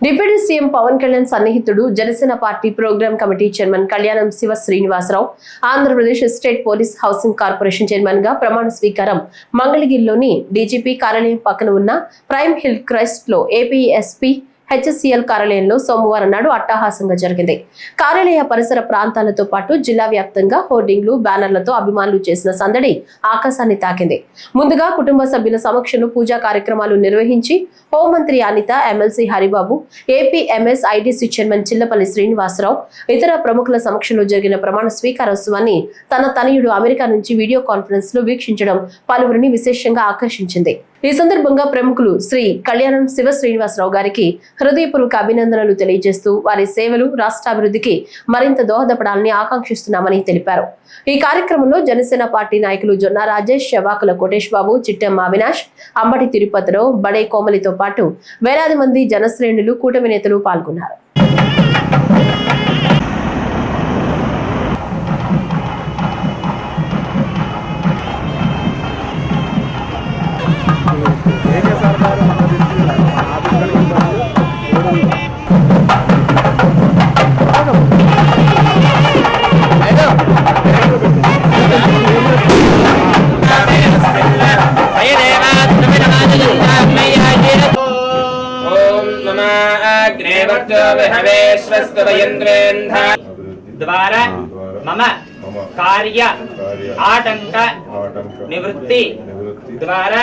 Deputy CM Pawan Kalyan సన్నిహితుడు Janasena party program committee chairman Kalyanam Siva Srinivasarao Andhra Pradesh state police housing corporation చైర్మన్గా ప్రమాణ స్వీకారం మంగళగిరిలోని DGP కార్యాలయం పక్కన ఉన్న ప్రైమ్ హిల్ క్రైస్ట్లో ఏపీఎస్పీ హెచ్ఎస్సీఎల్ కార్యాలయంలో సోమవారం నాడు అట్టహాసంగా జరిగింది. కార్యాలయ పరిసర ప్రాంతాలతో పాటు జిల్లా వ్యాప్తంగా హోర్డింగ్లు బ్యానర్లతో అభిమానులు చేసిన సందడి ఆకాశాన్ని తాకింది. ముందుగా కుటుంబ సభ్యుల సమక్షంలో పూజా కార్యక్రమాలు నిర్వహించి హోంమంత్రి Anitha MLC Haribabu AP MS ITC chairman Chillapalli Srinivasarao ఇతర ప్రముఖుల సమక్షంలో జరిగిన ప్రమాణ స్వీకారోత్సవాన్ని తన తనయుడు అమెరికా నుంచి వీడియో కాన్ఫరెన్స్లో వీక్షించడం పలువురిని విశేషంగా ఆకర్షించింది. ఈ సందర్భంగా ప్రముఖులు శ్రీ కళ్యాణం శివ శ్రీనివాసరావు గారికి హృదయపూర్వక అభినందనలు తెలియజేస్తూ వారి సేవలు రాష్ట్రాభివృద్ధికి మరింత దోహదపడాలని ఆకాంక్షిస్తున్నామని తెలిపారు. ఈ కార్యక్రమంలో జనసేన పార్టీ నాయకులు జొన్న రాజేష్ శవాకుల కోటేష్ బాబు చిట్టమ్మ అవినాష్ అంబటి తిరుపతిలో బడే కోమలితో పాటు వేలాది మంది జనశ్రేణులు కూటమి నేతలు పాల్గొన్నారు. విహవేశ్వస్తవయంద్రేంధ ద్వారా మమ కార్య ఆటంక నివృత్తి. ద్వారా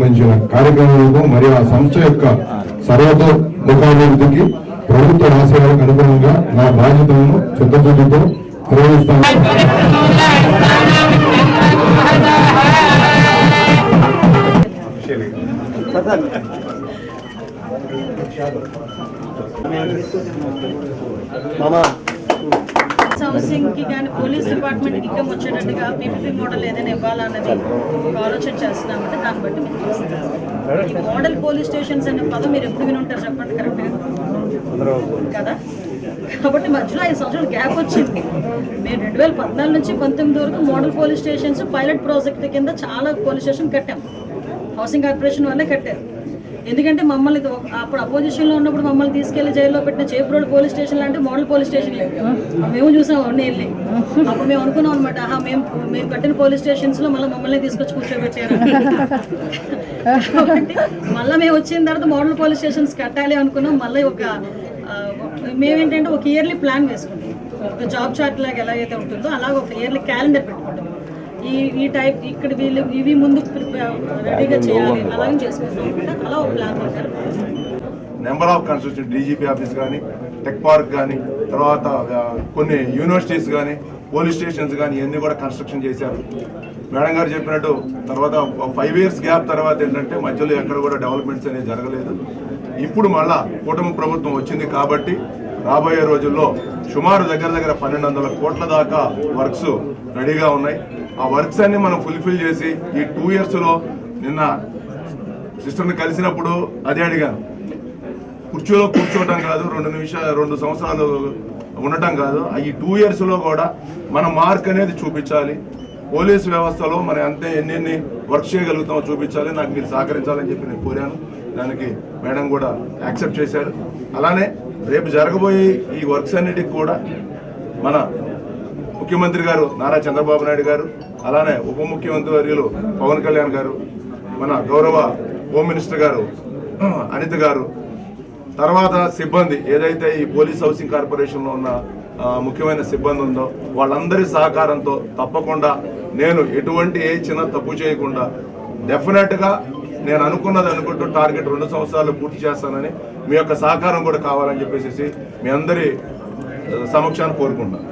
మంచి కార్యక్రమాలకు మరియు ఆ సంస్థ యొక్క సర్వతోముఖాభివృద్ధికి ప్రభుత్వ ఆశయాలకు అనుగుణంగా నా బాధ్యతలను చిత్తశుద్ధితో నిర్వహిస్తాను హౌసింగ్కి కానీ పోలీస్ డిపార్ట్మెంట్ ఇన్కమ్ వచ్చేటట్టుగా పీపీపీ మోడల్ ఏదైనా ఇవ్వాలన్నది ఆలోచన చేస్తున్నామంటే దాన్ని బట్టి మీకు చేస్తాం ఈ మోడల్ పోలీస్ స్టేషన్స్ అనే పదం మీరు ఎప్పుడు విని ఉంటారు చెప్పండి కరెక్ట్గా కదా? కాబట్టి మధ్యలో ఐదు సంవత్సరాలు గ్యాప్ వచ్చింది. మేము రెండు వేల పద్నాలుగు నుంచి పంతొమ్మిది వరకు model police stations pilot project కింద చాలా పోలీస్ స్టేషన్ కట్టాం. హౌసింగ్ కార్పొరేషన్ వల్లే కట్టారు. ఎందుకంటే మమ్మల్ని ఇది అప్పుడు అపోజిషన్లో ఉన్నప్పుడు మమ్మల్ని తీసుకెళ్ళి జైల్లో పెట్టిన చేపురోడ్ పోలీస్ స్టేషన్ అంటే మోడల్ పోలీస్ స్టేషన్ మేము చూసాం అవన్నీ వెళ్ళి. అప్పుడు మేము అనుకున్నాం అనమాట ఆహా మేము మేము కట్టిన పోలీస్ స్టేషన్స్లో మళ్ళీ మమ్మల్ని తీసుకొచ్చి కూర్చోబెట్టారు. మళ్ళీ మేము వచ్చిన తర్వాత మోడల్ పోలీస్ స్టేషన్స్ కట్టాలి అనుకున్నాం. మళ్ళీ ఒక మేమేంటంటే ఒక ఇయర్లీ ప్లాన్ వేసుకుంటాం ఒక జాబ్ చార్ట్ లాగా ఎలాగైతే ఉంటుందో అలాగ ఒక ఇయర్లీ క్యాలెండర్ పెట్టుకుంటాం ఈ ఈ టైప్ ఇక్కడ వీళ్ళు ఇవి ముందు రెడీగా చేయాలి. అలాగే చేసుకుంటాం. అలా ఒక plan number of construction DGP office కానీ టెక్ పార్క్ కానీ తర్వాత కొన్ని యూనివర్సిటీస్ కానీ పోలీస్ స్టేషన్స్ కానీ ఇవన్నీ కూడా కన్స్ట్రక్షన్ చేశారు. మేడం గారు చెప్పినట్టు తర్వాత ఫైవ్ ఇయర్స్ గ్యాప్ తర్వాత ఏంటంటే మధ్యలో ఎక్కడ కూడా డెవలప్మెంట్స్ అనేది జరగలేదు. ఇప్పుడు మళ్ళా కూటమి ప్రభుత్వం వచ్చింది కాబట్టి రాబోయే రోజుల్లో సుమారు దగ్గర దగ్గర పన్నెండు వందల కోట్ల దాకా వర్క్స్ రెడీగా ఉన్నాయి. ఆ వర్క్స్ అన్ని మనం ఫుల్ఫిల్ చేసి ఈ టూ ఇయర్స్లో నిన్న సిస్టర్ని కలిసినప్పుడు అదే అడిగాను. కుర్చీలో కూర్చోవటం కాదు రెండు నిమిషాలు రెండు సంవత్సరాలు ఉండటం కాదు. ఈ టూ ఇయర్స్లో కూడా మన మార్క్ అనేది చూపించాలి. పోలీస్ వ్యవస్థలో మనం ఎంత ఎన్ని వర్క్ చేయగలుగుతామో చూపించాలి. నాకు మీరు సహకరించాలని చెప్పి నేను కోరాను. దానికి మేడం కూడా యాక్సెప్ట్ చేశారు. అలానే రేపు జరగబోయే ఈ వర్క్స్ అన్నిటికి కూడా మన ముఖ్యమంత్రి గారు నారా చంద్రబాబు నాయుడు గారు అలానే ఉప ముఖ్యమంత్రి వర్యులు పవన్ కళ్యాణ్ గారు మన గౌరవ హోమ్ మినిస్టర్ గారు అనిత గారు తర్వాత సిబ్బంది ఏదైతే ఈ పోలీస్ హౌసింగ్ కార్పొరేషన్లో ఉన్న ముఖ్యమైన సిబ్బంది ఉందో వాళ్ళందరి సహకారంతో తప్పకుండా నేను ఎటువంటి ఏ చిన్న తప్పు చేయకుండా డెఫినెట్గా నేను అనుకున్నది అనుకుంటూ టార్గెట్ రెండు సంవత్సరాలు పూర్తి చేస్తానని మీ యొక్క సహకారం కూడా కావాలని చెప్పేసి మీ అందరి సమక్షాన్ని కోరుకుంటున్నాను.